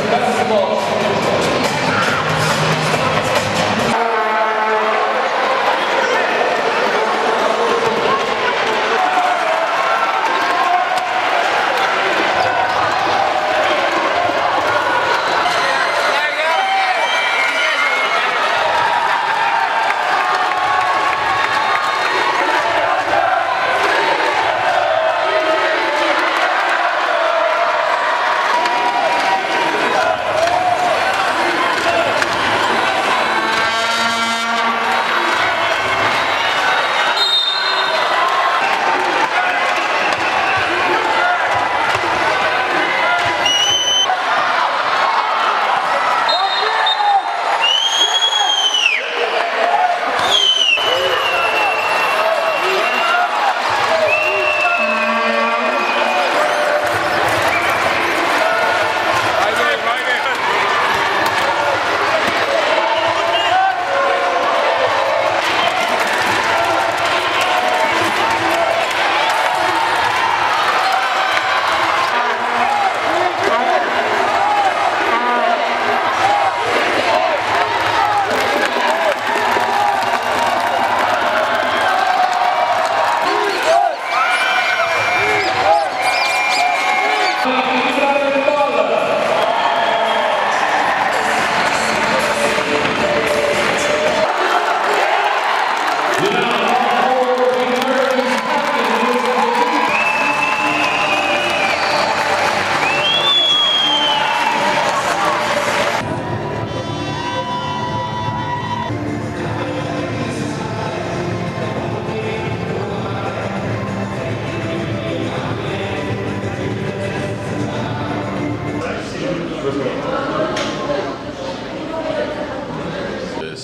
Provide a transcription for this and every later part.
Ee,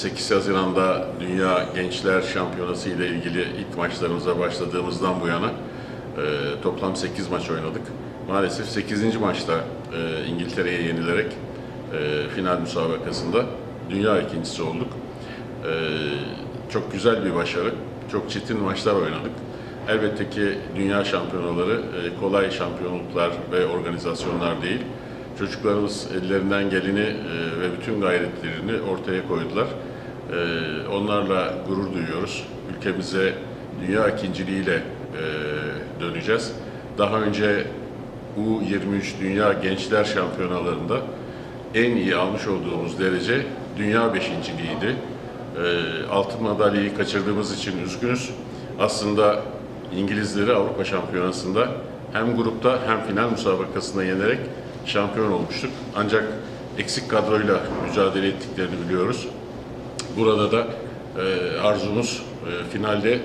8 Haziran'da Dünya Gençler Şampiyonası ile ilgili ilk maçlarımıza başladığımızdan bu yana e, toplam 8 maç oynadık. Maalesef 8. maçta e, İngiltere'ye yenilerek e, final müsabakasında dünya ikincisi olduk. E, çok güzel bir başarı. Çok çetin maçlar oynadık. Elbette ki dünya şampiyonaları e, kolay şampiyonluklar ve organizasyonlar değil. Çocuklarımız ellerinden geleni e, ve bütün gayretlerini ortaya koydular. E, Onlarla gurur duyuyoruz. Ülkemize dünya ikinciliğiyle e, döneceğiz. Daha önce U23 Dünya Gençler Şampiyonalarında en iyi almış olduğumuz derece dünya beşinciliğiydi. E, Altın madalyayı kaçırdığımız için üzgünüz. Aslında İngilizleri Avrupa Şampiyonası'nda hem grupta hem final müsabakasında yenerek şampiyon olmuştuk. Ancak eksik kadroyla mücadele ettiklerini biliyoruz. Burada da e, arzumuz e, finalde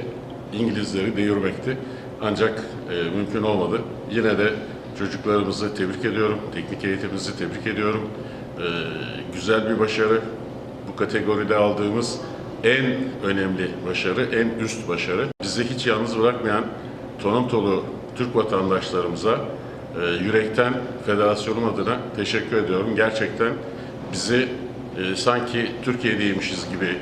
İngilizleri devirmekti. Ancak e, mümkün olmadı. Yine de çocuklarımızı tebrik ediyorum, teknik eğitimimizi tebrik ediyorum. E, güzel bir başarı. Bu kategoride aldığımız en önemli başarı, en üst başarı. Bizi hiç yalnız bırakmayan Torontolu Türk vatandaşlarımıza e, yürekten federasyonum adına teşekkür ediyorum. Gerçekten bizi e, sanki Türkiye'deymişiz gibi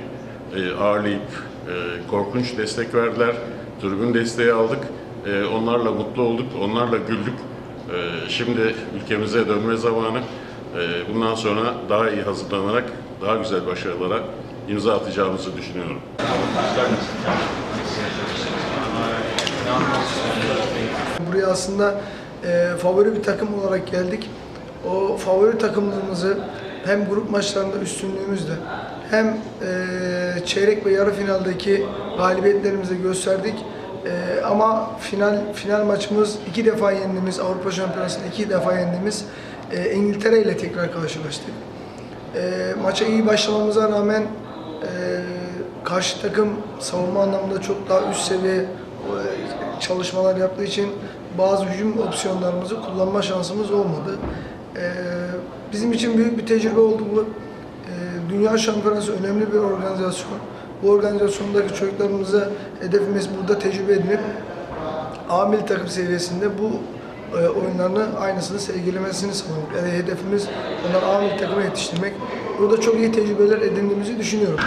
e, ağırlayıp e, korkunç destek verdiler. Tribün desteği aldık. E, onlarla mutlu olduk, onlarla güldük. E, şimdi ülkemize dönme zamanı. E, bundan sonra daha iyi hazırlanarak daha güzel başarılara imza atacağımızı düşünüyorum. Buraya aslında e, favori bir takım olarak geldik. O favori takımlığımızı hem grup maçlarında üstünlüğümüzle hem e, çeyrek ve yarı finaldeki galibiyetlerimizi gösterdik. E, ama final final maçımız iki defa yendiğimiz Avrupa Şampiyonası'nda iki defa yendiğimiz e, İngiltere ile tekrar karşılaştık. E, maça iyi başlamamıza rağmen e, karşı takım savunma anlamında çok daha üst seviye çalışmalar yaptığı için bazı hücum opsiyonlarımızı kullanma şansımız olmadı. E, bizim için büyük bir tecrübe oldu bu. E, Dünya Şampiyonası önemli bir organizasyon. Bu organizasyondaki çocuklarımıza hedefimiz burada tecrübe edinip A milli takım seviyesinde bu e, oyunlarını aynısını sergilemesini sağlamak. Yani hedefimiz onları A milli takıma yetiştirmek. Burada çok iyi tecrübeler edindiğimizi düşünüyorum.